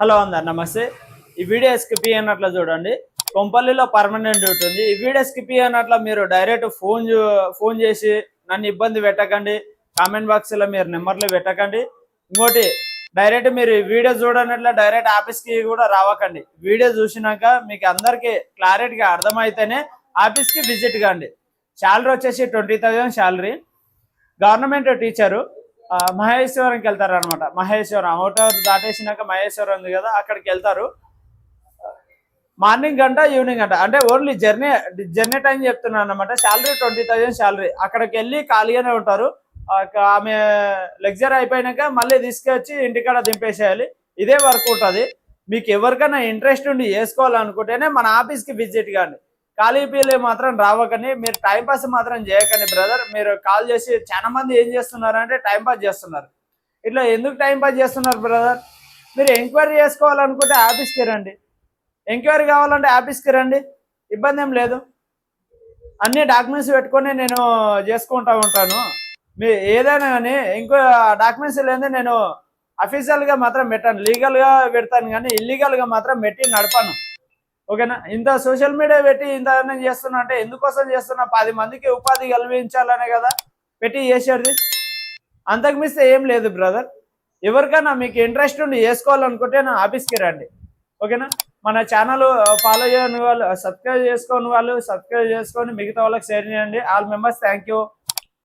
Hello అందరు నమస్తే. ఈ వీడియో స్కిప్ అన్నట్లు చూడండి. కొంపల్లిలో పర్మనెంట్ ఉంటుంది ఉంది. ఈ వీడియో స్కిప్ అన్నట్లు మీరు డైరెక్ట్ ఫోన్ ఫోన్ చేసి నన్ను ఇబ్బంది పెట్టకండి. కామెంట్ బాక్స్లో మీరు నెంబర్లు పెట్టకండి. ఇంకోటి డైరెక్ట్ మీరు వీడియో చూడనట్ల డైరెక్ట్ ఆఫీస్కి కూడా రావకండి. వీడియో చూసినాక మీకు అందరికీ క్లారిటీగా అర్థమైతేనే ఆఫీస్కి విజిట్ కండి. శాలరీ వచ్చేసి twenty thousand salary government teacher మహేశ్వరంకి వెళ్తారు అనమాట మహేశ్వరం అవుటర్ దాటేసినాక మహేశ్వరం ఉంది కదా అక్కడికి వెళ్తారు. మార్నింగ్ గంట ఈవినింగ్ గంట అంటే ఓన్లీ జర్నీ జర్నీ టైం చెప్తున్నాను అనమాట శాలరీ ట్వంటీ థౌజండ్ శాలరీ అక్కడికి వెళ్ళి ఖాళీగానే ఉంటారు. ఆమె లెక్చర్ అయిపోయినాక మళ్ళీ తీసుకొచ్చి ఇంటికాడ దింపేసేయాలి. ఇదే వర్క్ ఉంటుంది. మీకు ఎవరికైనా ఇంట్రెస్ట్ ఉండి చేసుకోవాలనుకుంటేనే మన ఆఫీస్కి విజిట్ కానీ ఖాళీ పీలే మాత్రం రావకండి. మీరు టైం పాస్ మాత్రం చేయకండి బ్రదర్ మీరు కాల్ చేసి చాలా మంది ఏం చేస్తున్నారు అంటే టైం పాస్ చేస్తున్నారు. ఇట్లా ఎందుకు టైం పాస్ చేస్తున్నారు బ్రదర్ మీరు ఎంక్వైరీ చేసుకోవాలనుకుంటే ఆఫీస్కి రండి. ఎంక్వైరీ కావాలంటే ఆఫీస్కి రండి. ఇబ్బంది ఏం లేదు. అన్ని డాక్యుమెంట్స్ పెట్టుకొని నేను చేసుకుంటా ఉంటాను. మీ ఏదైనా కానీ ఇంకో డాక్యుమెంట్స్ లేదు నేను అఫీషియల్గా మాత్రం పెట్టాను. లీగల్గా పెడతాను కానీ ఇల్లీగల్గా మాత్రం పెట్టి నడపాను. ఓకేనా? ఇంత సోషల్ మీడియా పెట్టి ఇంత చేస్తున్నా అంటే ఎందుకోసం చేస్తున్నా? పది మందికి ఉపాధి కల్పించాలనే కదా పెట్టి చేసేది. అంతకు మిస్తే ఏం లేదు బ్రదర్. ఎవరికైనా మీకు ఇంట్రెస్ట్ ఉండి చేసుకోవాలనుకుంటే నా ఆఫీస్కి రండి. ఓకేనా? మన ఛానల్ ఫాలో చేయని వాళ్ళు సబ్స్క్రైబ్ చేసుకోని వాళ్ళు సబ్స్క్రైబ్ చేసుకొని మిగతా వాళ్ళకి షేర్ చేయండి. All members thank you.